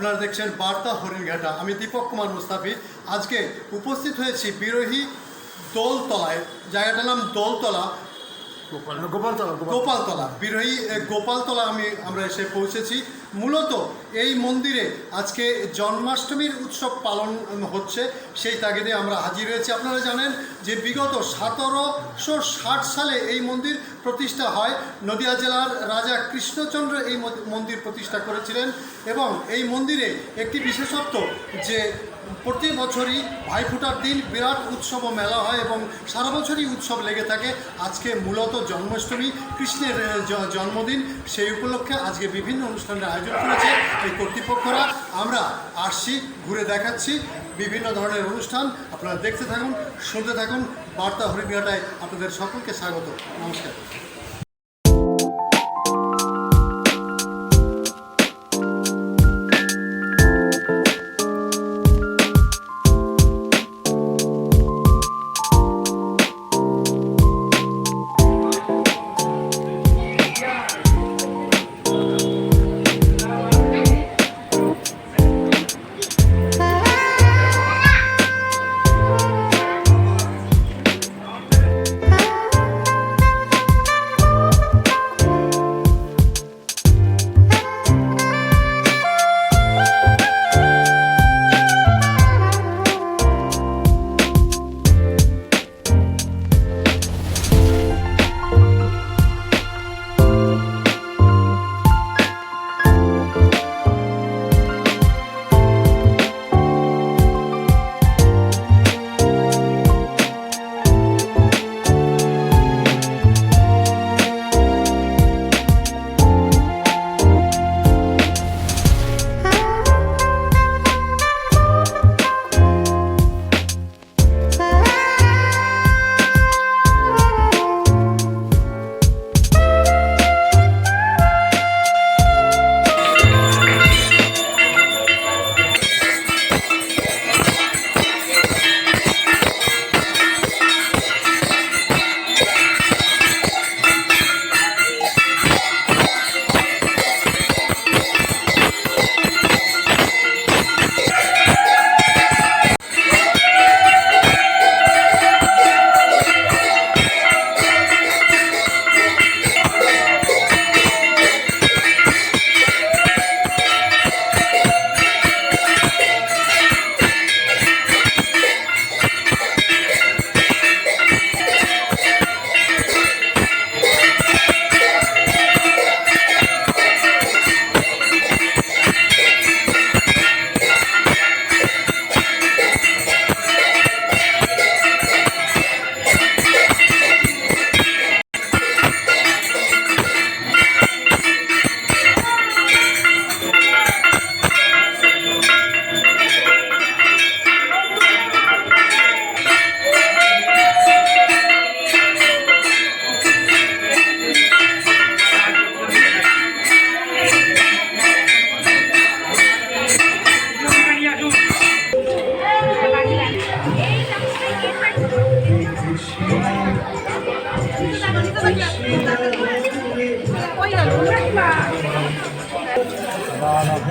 আপনারা দেখছেন বার্তা হরিণঘাটা আমি দীপক কুমার মুস্তাফি আজকে উপস্থিত হয়েছি বিরোহী দোলতলায়। জায়গাটার নাম দোলতলা। গোপালতলা গোপালতলা বিরোহী গোপালতলা আমি আমরা এসে পৌঁছেছি। মূলত এই মন্দিরে আজকে জন্মাষ্টমীর উৎসব পালন হচ্ছে সেই তাগিদে আমরা হাজির হয়েছি। আপনারা জানেন যে বিগত সতেরোশো ষাট সালে এই মন্দির প্রতিষ্ঠা হয়। নদিয়া জেলার রাজা কৃষ্ণচন্দ্র এই মন্দির প্রতিষ্ঠা করেছিলেন এবং এই মন্দিরে একটি বিশেষত্ব যে প্রতি বছরই ভাইফোঁটার দিন বিরাট উৎসব মেলা হয় এবং সারা বছরই উৎসব লেগে থাকে। আজকে মূলত জন্মাষ্টমী, কৃষ্ণের জন্মদিন সেই উপলক্ষে আজকে বিভিন্ন অনুষ্ঠানের আয়োজন করেছে এই কর্তৃপক্ষরা। আমরা আসছি, ঘুরে দেখাচ্ছি। বিভিন্ন ধরনের অনুষ্ঠান আপনারা দেখতে থাকুন শুনতে থাকুন। বার্তা হরিবিহাটায় আপনাদের সকলকে স্বাগত। নমস্কার।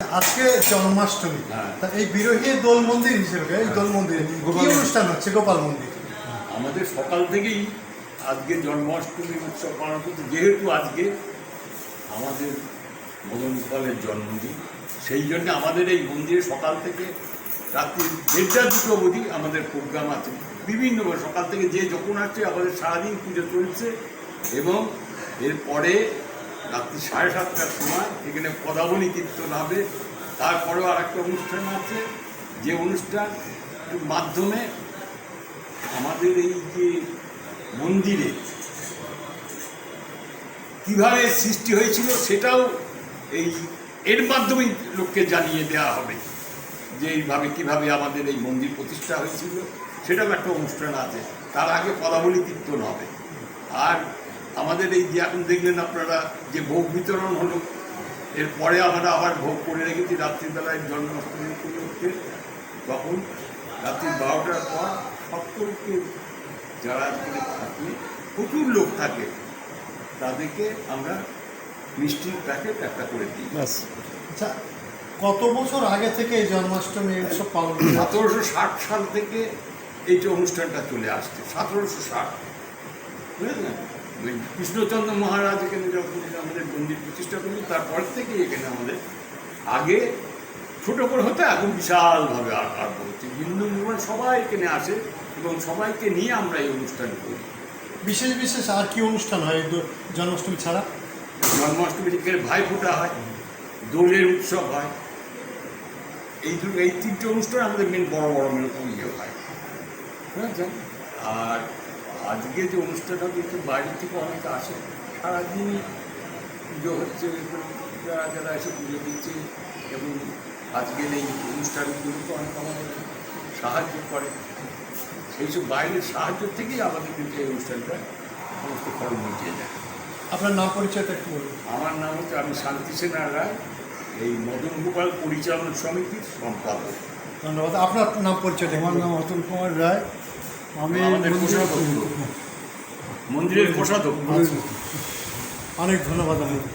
আজকে জন্মাষ্টমী। তা এই বিরোহী দোল মন্দির হিসেবে এই দোল মন্দির কি অনুষ্ঠান হচ্ছে গোপাল মন্দির? আমাদের সকাল থেকেই আজকে জন্মাষ্টমী উৎসব পালন করতে যেহেতু আজকে আমাদের মদন গোপালের জন্মদিন। সেই জন্য আমাদের এই মন্দিরে সকাল থেকে রাত্রি দেড়টা দুটো অবধি আমাদের প্রোগ্রাম আছে। বিভিন্ন সকাল থেকে যে যখন আসছে আমাদের সারাদিন পুজো চলছে এবং এরপরে রাত্রি সাড়ে সাতটার সময় এখানে পদাবলী কীর্তন হবে। তারপরেও আর একটা অনুষ্ঠান আছে। যে অনুষ্ঠান মাধ্যমে আমাদের এই যে মন্দিরে কীভাবে সৃষ্টি হয়েছিল সেটাও এই এর মাধ্যমেই লোককে জানিয়ে দেওয়া হবে যে এইভাবে কীভাবে আমাদের এই মন্দির প্রতিষ্ঠা হয়েছিল। সেটাও একটা অনুষ্ঠান আছে। তার আগে পদাবলী কীর্তন হবে। আর আমাদের এই যে এখন দেখলেন আপনারা যে ভোগ বিতরণ হলো, এরপরে আমরা আবার ভোগ করে রেখেছি, রাত্রিবেলায় জন্মাষ্টমী উপলক্ষে। তখন রাত্রি বারোটার পর সকলকে যারা থাকে, প্রচুর লোক থাকে, তাদেরকে আমরা মিষ্টির প্যাকেট একটা করে দিই। আচ্ছা কত বছর আগে থেকে এই জন্মাষ্টমী উৎসব পালন সতেরোশো ষাট সাল থেকে এই যে অনুষ্ঠানটা চলে আসছে সতেরোশো ষাট। বুঝলেন? কৃষ্ণচন্দ্র মহারাজ এখানে যখন আমাদের মন্দির প্রতিষ্ঠা করলেন তারপর থেকে এখানে আমাদের আগে ছোট করে হতে এখন বিশালভাবে আর আরম্ভ হচ্ছে হিন্দু মুসলমান সবাই এখানে আসে এবং সবাইকে নিয়ে আমরা এই অনুষ্ঠান করি। বিশেষ বিশেষ আর কি অনুষ্ঠান হয় জন্মাষ্টমী ছাড়া? জন্মাষ্টমী থেকে ভাইফোঁটা হয়, দোলের উৎসব হয়। এই দুটো, এই তিনটে অনুষ্ঠান আমাদের মেন বড় বড় ইয়ে হয়। বুঝেছেন আর আজকে যে অনুষ্ঠানটা কিন্তু বাইরে থেকে অনেক আসে। সারাদিনই পুজো হচ্ছে যারা যারা এসে পুজো দিচ্ছে এবং আজকের এই অনুষ্ঠানগুলোকে অনেক আমাদের সাহায্য করে। সেই সব বাইরের সাহায্য থেকেই আমাদের কিন্তু এই অনুষ্ঠানটা সমস্ত খরচ মিটিয়ে যায়। আপনার নাম পরিচয়টা একটু বলুন। আমার নাম হচ্ছে আমি শান্তি সেনা রায় এই মদন গোপাল পরিচালন সমিতির সম্পাদক। ধন্যবাদ। আপনার নাম পরিচয় আমার নাম অতুল কুমার রায়। আমি মন্দিরের কোষাধ্যক্ষ অনেক ধন্যবাদ আপনাকে।